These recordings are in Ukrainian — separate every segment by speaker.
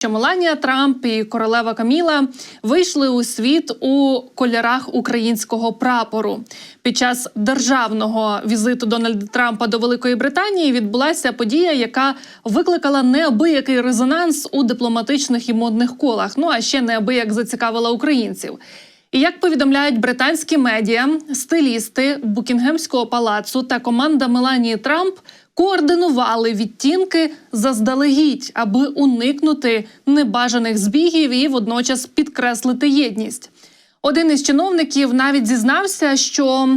Speaker 1: що Меланія Трамп і королева Каміла вийшли у світ у кольорах українського прапору. Під час державного візиту Дональда Трампа до Великої Британії відбулася подія, яка викликала неабиякий резонанс у дипломатичних і модних колах. Ну а ще неабияк зацікавила українців. І як повідомляють британські медіа, стилісти Букінгемського палацу та команда Меланії Трамп координували відтінки заздалегідь, аби уникнути небажаних збігів і водночас підкреслити єдність. Один із чиновників навіть зізнався, що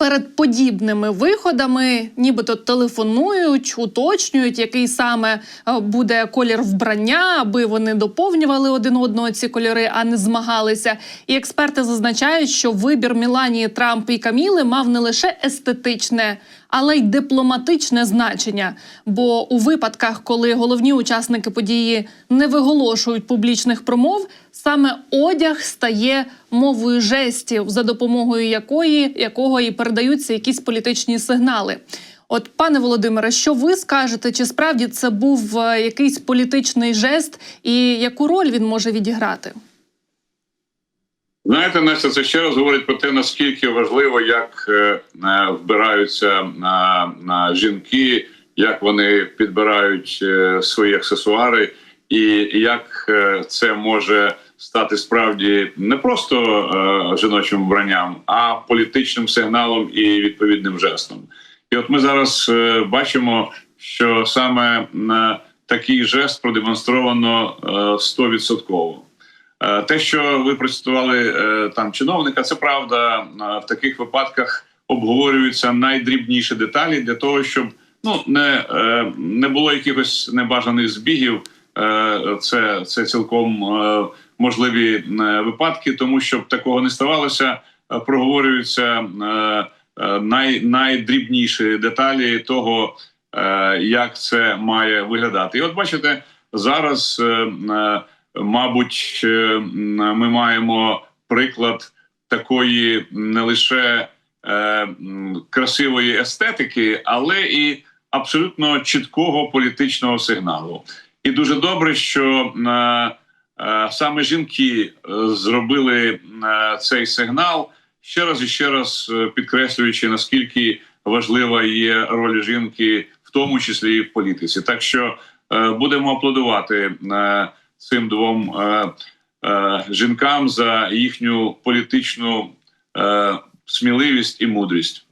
Speaker 1: перед подібними виходами, нібито телефонують, уточнюють, який саме е, буде колір вбрання, аби вони доповнювали один одного ці кольори, а не змагалися. І експерти зазначають, що вибір Міланії Трамп і Каміли мав не лише естетичне, але й дипломатичне значення. Бо у випадках, коли головні учасники події не виголошують публічних промов, саме одяг стає мовою жестів, за допомогою якої якого і передаються якісь політичні сигнали. От, пане Володимире, що ви скажете? Чи справді це був е, якийсь політичний жест, і яку роль він може відіграти?
Speaker 2: Знаєте, Настя, це ще раз говорить про те, наскільки важливо, як е, е, вбираються на, жінки, як вони підбирають е, свої аксесуари, і як це може стати справді не просто жіночим вбранням, а політичним сигналом і відповідним жестом. І от ми зараз бачимо, що саме такий жест продемонстровано е, стовідсотково. Е, Те, що ви процитували е, там чиновника, це правда. Е, В таких випадках обговорюються найдрібніші деталі для того, щоб ну не, е, не було якихось небажаних збігів. Е, Це, це цілком е, можливі е, випадки, тому щоб такого не ставалося, е, проговорюються е, е, най, найдрібніші деталі того, е, як це має виглядати. І от бачите, зараз. Мабуть, е, ми маємо приклад такої не лише е, красивої естетики, але і абсолютно чіткого політичного сигналу. І дуже добре, що е, саме жінки зробили цей сигнал ще раз і ще раз підкреслюючи наскільки важлива є роль жінки, в тому числі і в політиці. Так що будемо аплодувати. Цим двом е, е, жінкам за їхню політичну е, сміливість і мудрість.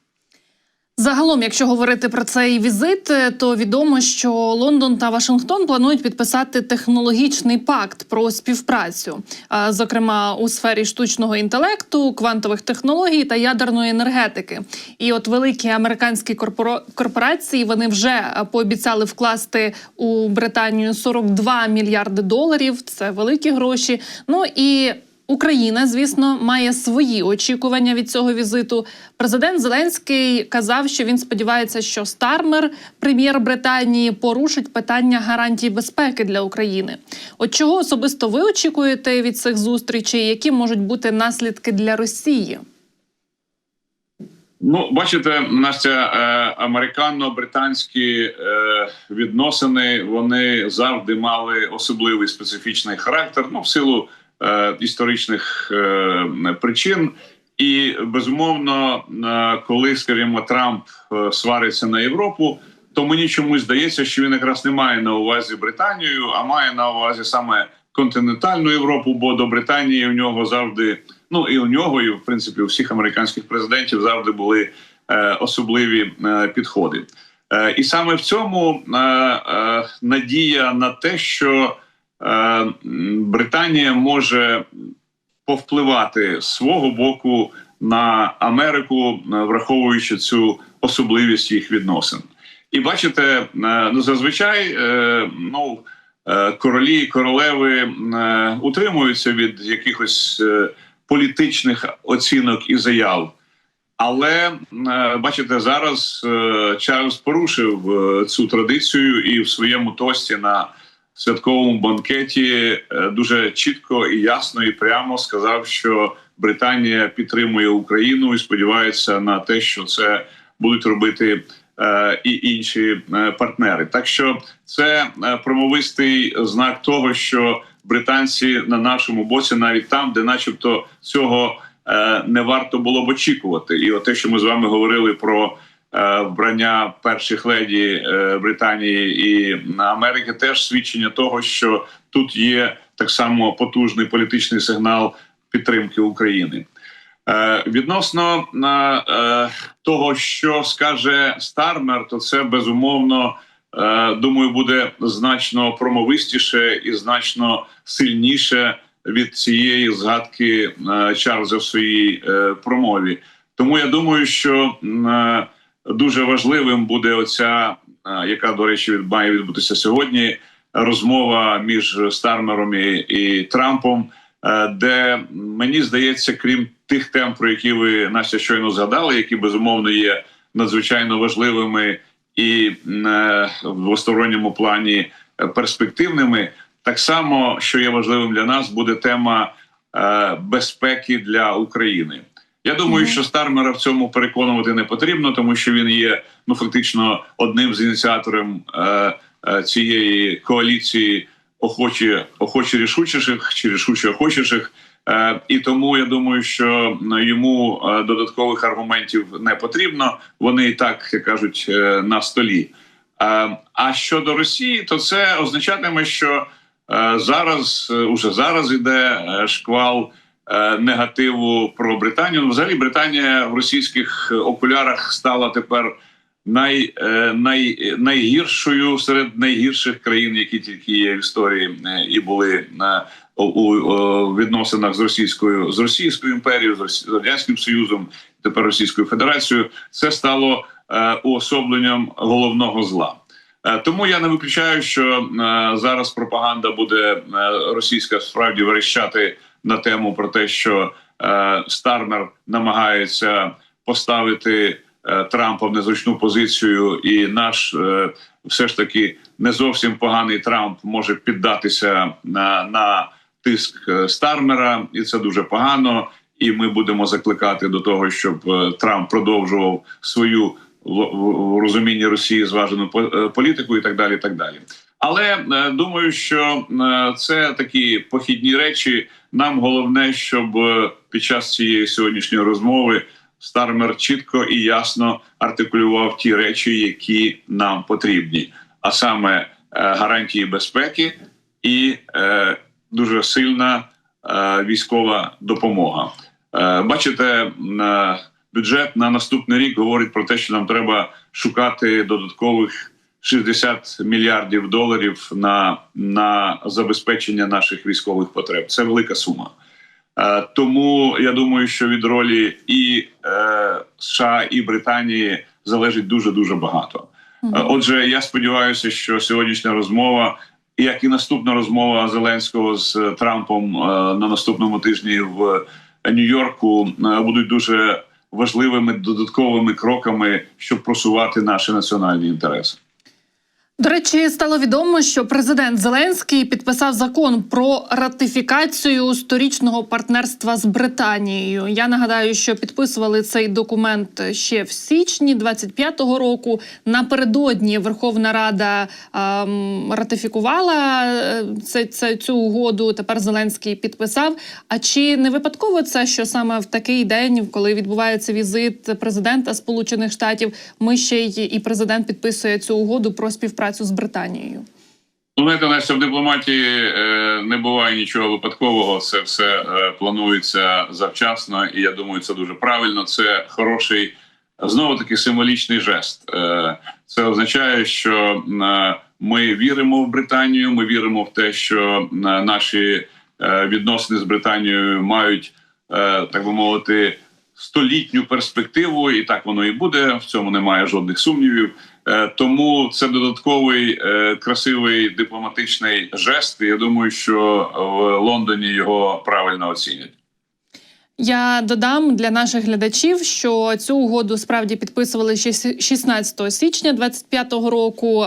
Speaker 1: Загалом, якщо говорити про цей візит, е, то відомо, що Лондон та Вашингтон планують підписати технологічний пакт про співпрацю, зокрема у сфері штучного інтелекту, квантових технологій та ядерної енергетики. І от великі американські корпорації вони вже е, пообіцяли вкласти у Британію 42 мільярди доларів. Це великі гроші. Ну і Україна, звісно, має свої очікування від цього візиту. Президент Зеленський казав, що він сподівається, що Стармер, прем'єр Британії, порушить питання гарантій безпеки для України. От чого особисто ви очікуєте від цих зустрічей? Які можуть бути наслідки для Росії?
Speaker 2: Ну, бачите, Настя, е, американо-британські е, відносини вони завжди мали особливий специфічний характер, ну в силу історичних е, причин. І безумовно, е, коли, скажімо, Трамп е, свариться на Європу, то мені чомусь здається, що він якраз не має на увазі Британію, а має на увазі саме континентальну Європу, бо до Британії у нього завжди, ну і у нього, і в принципі у всіх американських президентів завжди були е, особливі е, підходи. Е, і саме в цьому е, е, надія на те, що е, Британія може повпливати з свого боку на Америку, е, враховуючи цю особливість їх відносин. І бачите, е, ну зазвичай е, ну, е, королі і королеви е, утримуються від якихось е, політичних оцінок і заяв. Але е, бачите, зараз е, Чарльз порушив е, цю традицію і в своєму тості на святковому банкеті е, дуже чітко і ясно і прямо сказав, що Британія підтримує Україну і сподівається на те, що це будуть робити е, і інші е, партнери. Так що це промовистий знак того, що британці на нашому боці, навіть там, де, начебто, цього не варто було б очікувати. І те, що ми з вами говорили про вбрання перших леді е, Британії і Америки, теж свідчення того, що тут є так само потужний політичний сигнал підтримки України. Е, Відносно е, е, того, що скаже Стармер, то це безумовно е, думаю буде значно промовистіше і значно сильніше від цієї згадки е, Чарльза в своїй е, промові. Тому я думаю, що е, дуже важливим буде оця, яка до речі має відбутися сьогодні. Розмова між Стармером і, і Трампом, е, де мені здається, крім тих тем, про які ви Настя щойно згадали, які безумовно є надзвичайно важливими і е, в двосторонньому плані перспективними. Так само, що є важливим для нас, буде тема е, безпеки для України. Я думаю, що Стармера в цьому переконувати не потрібно, тому що він є ну фактично одним з ініціаторів е, е, цієї коаліції охочі, охочі рішучіших чи рішуче охочіших. Е, і тому я думаю, що йому е, додаткових аргументів не потрібно. Вони і так як кажуть е, на столі. Е, а щодо Росії, то це означатиме, що е, зараз е, уже зараз іде е, шквал негативу про Британію. Ну, взагалі, Британія в російських окулярах стала тепер най, е, най, найгіршою серед найгірших країн, які тільки є в історії е, і були на у, відносинах з російською з Російською імперією, з радянським союзом, тепер Російською Федерацією. Це стало е, уособленням головного зла. Е, Тому я не виключаю, що е, зараз пропаганда буде е, російська справді верещати на тему про те, що е, Стармер намагається поставити е, Трампа в незручну позицію, і наш е, все ж таки не зовсім поганий Трамп може піддатися на, на тиск е, Стармера, і це дуже погано. І ми будемо закликати до того, щоб е, Трамп продовжував свою в, розумінні Росії зважену по- е, політику, і так далі. і так далі. Але е, думаю, що е, це такі похідні речі. Нам головне, щоб е, під час цієї сьогоднішньої розмови Стармер чітко і ясно артикулював ті речі, які нам потрібні, а саме гарантії безпеки і дуже сильна військова допомога. Бачите, бюджет на наступний рік говорить про те, що нам треба шукати додаткових 60 мільярдів доларів на, на забезпечення наших військових потреб. Це велика сума. Е, Тому я думаю, що від ролі і е, США і Британії залежить дуже дуже багато. Е, Отже, я сподіваюся, що сьогоднішня розмова, як і наступна розмова Зеленського з Трампом е, на наступному тижні в Нью-Йорку, е, будуть дуже важливими додатковими кроками, щоб просувати наші національні інтереси.
Speaker 1: До речі, стало відомо, що президент Зеленський підписав закон про ратифікацію сторічного партнерства з Британією. Я нагадаю, що підписували цей документ ще в січні 25-го року. Напередодні Верховна Рада ем, ратифікувала е, це, це цю угоду. Тепер Зеленський підписав. А чи не випадково це, що саме в такий день, коли відбувається візит президента Сполучених Штатів, ми ще й і президент підписує цю угоду про співпрацю з Британією?
Speaker 2: Ну, знаєте, Настя, в дипломатії е, не буває нічого випадкового. Це все е, планується завчасно, і я думаю, це дуже правильно. Це хороший знову таки символічний жест. Е, це означає, що ми віримо в Британію. Ми віримо в те, що наші відносини з Британією мають так би мовити. Столітню перспективу, і так воно і буде. В цьому немає жодних сумнівів. Е, Тому це додатковий е, красивий дипломатичний жест. Я думаю, що в Лондоні його правильно оцінять.
Speaker 1: Я додам для наших глядачів, що цю угоду справді підписували ще сі- 16 січня 25-го року.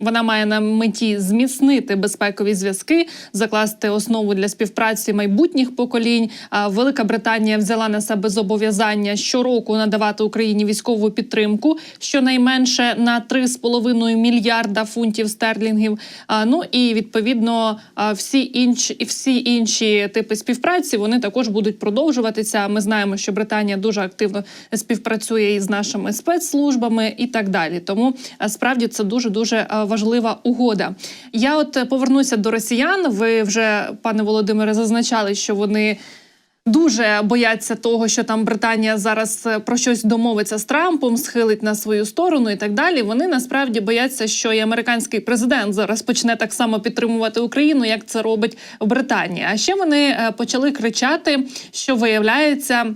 Speaker 1: Вона має на меті зміцнити безпекові зв'язки, закласти основу для співпраці майбутніх поколінь. Велика Британія взяла на себе зобов'язання щороку надавати Україні військову підтримку, щонайменше на 3,5 мільярда фунтів стерлінгів. Ну і відповідно всі інші всі інші типи співпраці вони також будуть продовжуватися. Ми знаємо, що Британія дуже активно співпрацює із нашими спецслужбами і так далі. Тому справді це дуже дуже важлива угода. Я от е, повернуся до росіян. Ви вже пане Володимире зазначали, що вони. Дуже бояться того, що там Британія зараз е, про щось домовиться з Трампом, схилить на свою сторону і так далі. Вони насправді бояться, що і американський президент зараз почне так само підтримувати Україну, як це робить Британія. А ще вони е, почали кричати, що виявляється.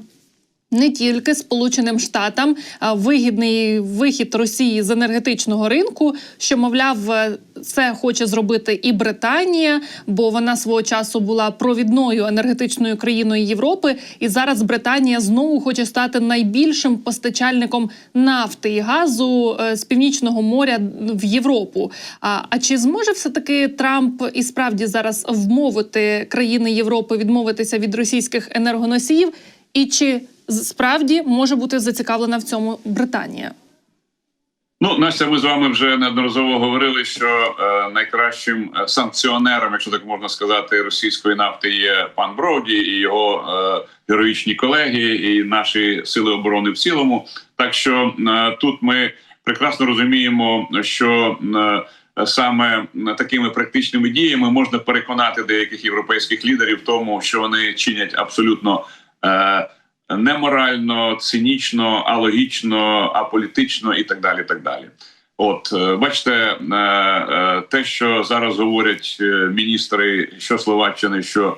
Speaker 1: Не тільки Сполученим Штатам вигідний вихід Росії з енергетичного ринку, що мовляв, е, це хоче зробити і Британія, бо вона свого часу була провідною енергетичною країною Європи, і зараз Британія знову хоче стати найбільшим постачальником нафти і газу е, з північного моря в Європу. А, а чи зможе все таки Трамп і справді зараз вмовити країни Європи відмовитися від російських енергоносіїв? І чи справді може бути зацікавлена в цьому Британія?
Speaker 2: Ну, Настя, ми з вами вже неодноразово говорили, що е, найкращим санкціонером, якщо так можна сказати, російської нафти є пан Броді і його е, героїчні колеги, і наші сили оборони в цілому. Так що е, тут ми прекрасно розуміємо, що е, саме такими практичними діями можна переконати деяких європейських лідерів в тому, що вони чинять абсолютно. Е, неморально, цинічно, алогічно, аполітично і так далі. так далі. От е, бачите, е, е, те, що зараз говорять міністри, що Словаччини, що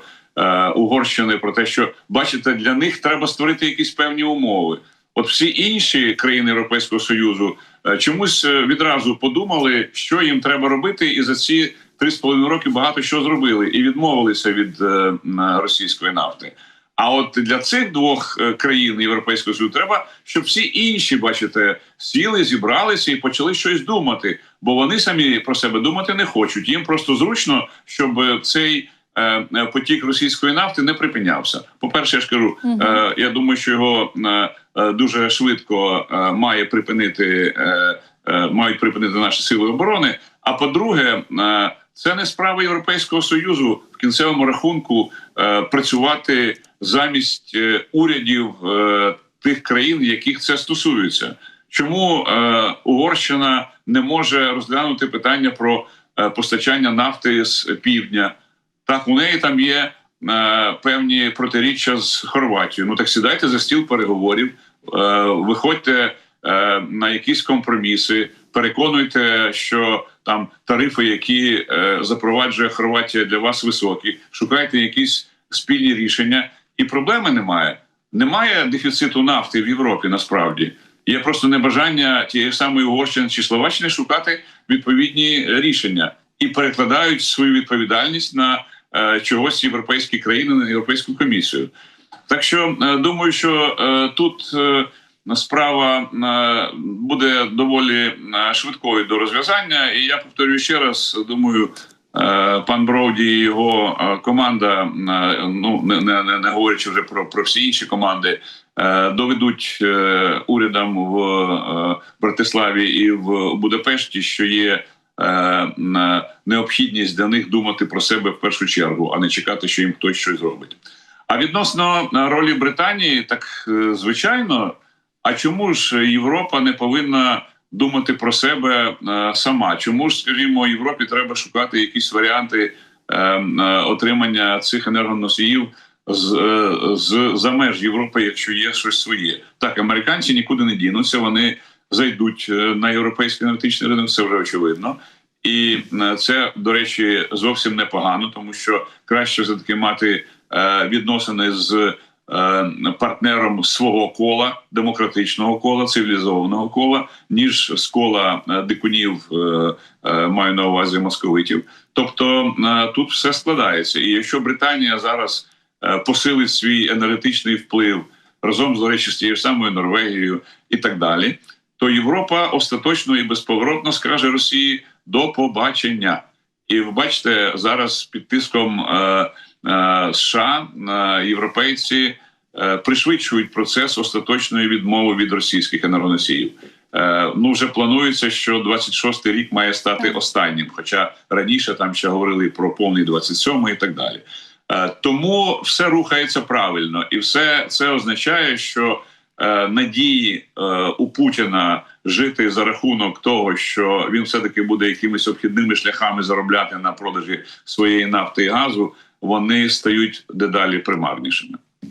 Speaker 2: Угорщини, про те, що бачите, для них треба створити якісь певні умови. От всі інші країни Європейського союзу чомусь відразу подумали, що їм треба робити, і за ці три з половиною роки багато що зробили, і відмовилися від російської нафти. А от для цих двох країн Європейського Союзу треба, щоб всі інші, бачите, сіли, зібралися і почали щось думати, бо вони самі про себе думати не хочуть. Їм просто зручно, щоб цей е, потік російської нафти не припинявся. По перше, я ж кажу, е, я думаю, що його е, дуже швидко е, має припинити, е, е, мають припинити наші сили оборони. А по-друге, е, це не справа Європейського союзу кінцевому рахунку е, працювати замість е, урядів е, тих країн, яких це стосується. Чому Угорщина не може розглянути питання про постачання нафти з півдня? Так, у неї там є певні протиріччя з Хорватією. Ну так сідайте за стіл переговорів, виходьте на якісь компроміси, переконуйте, що там тарифи, які е, запроваджує Хорватія для вас високі. Шукайте якісь спільні рішення, і проблеми немає. Немає дефіциту нафти в Європі. Насправді є просто небажання тієї самої Угорщини чи Словаччини шукати відповідні рішення і перекладають свою відповідальність на е, чогось європейські країни на європейську комісію. Так що е, думаю, що е, тут. Е, справа е, буде доволі е, швидкою до розв'язання. І я повторюю ще раз: думаю, е, пан Броуді і його команда, ну не не, не говорячи вже про, про всі інші команди, доведуть урядам в Братиславі і в Будапешті, що є. Необхідність для них думати про себе в першу чергу, а не чекати, що їм хтось щось зробить. А відносно ролі Британії, так звичайно, а чому ж Європа не повинна думати про себе е, сама? Чому ж, скажімо, Європі треба шукати якісь варіанти е, е, отримання цих енергоносіїв з, з за меж Європи, якщо є щось своє? Так, американці нікуди не дінуться, вони зайдуть на європейський енергетичний ринок, це вже очевидно. І це, до речі, зовсім непогано, тому що краще все таки мати відносини з партнером свого кола, демократичного кола, цивілізованого кола, ніж з кола е, дикунів, е, маю на увазі московитів. Тобто тут все складається. І якщо Британія зараз посилить свій енергетичний вплив разом з речі з тією самою Норвегією і так далі, то Європа остаточно і безповоротно скаже Росії: до побачення. І ви бачите, зараз під тиском е, е, США е, європейці е, пришвидшують процес остаточної відмови від російських енергоносіїв. Е, ну вже планується, що 26-й рік має стати останнім. Хоча раніше там ще говорили про повний 27-й і так далі. Е, тому все рухається правильно, і все це означає, що е, надії е, у Путіна жити за рахунок того, що він все таки буде якимись обхідними шляхами заробляти на продажі своєї нафти і газу, вони стають дедалі примарнішими.